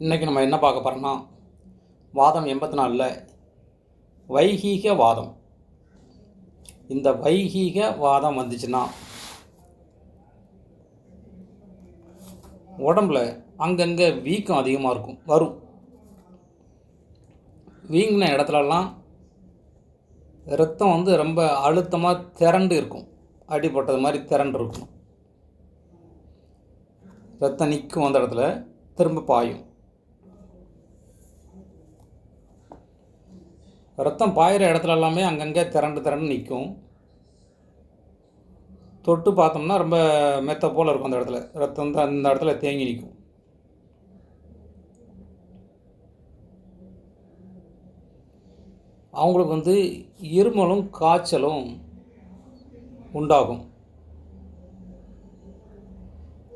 இன்றைக்கி நம்ம என்ன பார்க்க போகிறோம்னா வாதம் எண்பத்தி நாலில் வைகீக வாதம். இந்த வைகீக வாதம் வந்துச்சுன்னா உடம்புல அங்கங்கே வீக்கம் அதிகமாக இருக்கும் வரும். வீங்கின இடத்துலலாம் ரத்தம் வந்து ரொம்ப அழுத்தமாக திரண்டு இருக்கும். அடிபட்டது மாதிரி திரண்டு இருக்கும். ரத்தம் நிற்கும் அந்த இடத்துல திரும்ப பாயும். ரத்தம் பாயிற இடத்துல எல்லாமே அங்கங்கே திரண்டு திரண்டு நிற்கும். தொட்டு பார்த்தோம்னா ரொம்ப மெத்த போல் இருக்கும் அந்த இடத்துல. ரத்தம் வந்து அந்த இடத்துல தேங்கி நிற்கும். அவங்களுக்கு வந்து இருமலும் காய்ச்சலும் உண்டாகும்.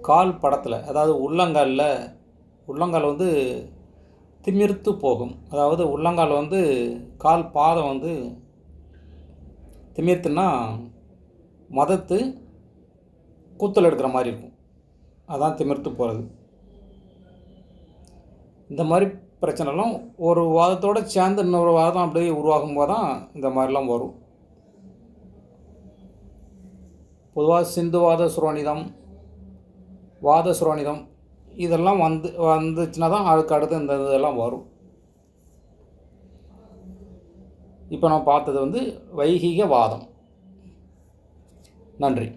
கால் படத்தில் அதாவது உள்ளங்காலில் உள்ளங்கால் வந்து திமிர்த்து போகும். அதாவது உள்ளங்கால் வந்து கால் பாதம் வந்து திமிர்த்துன்னா மதத்து கூத்தல் எடுக்கிற மாதிரி இருக்கும். அதான் திமிர்த்து போகிறது இந்த மாதிரி பிரச்சனைலாம் ஒரு வாதத்தோடு சேர்ந்து இன்னொரு வாதம் அப்படியே உருவாகும் போது தான் இந்த மாதிரிலாம் வரும். பொதுவாக சிந்துவாத சுரோனிதம் வாத சுரோனிதம் இதெல்லாம் வந்து வந்துச்சுன்னா தான் அதுக்கு அடுத்து இந்த இதெல்லாம் வரும். இப்போ நான் பார்த்தது வந்து வைகிக வாதம். நன்றி.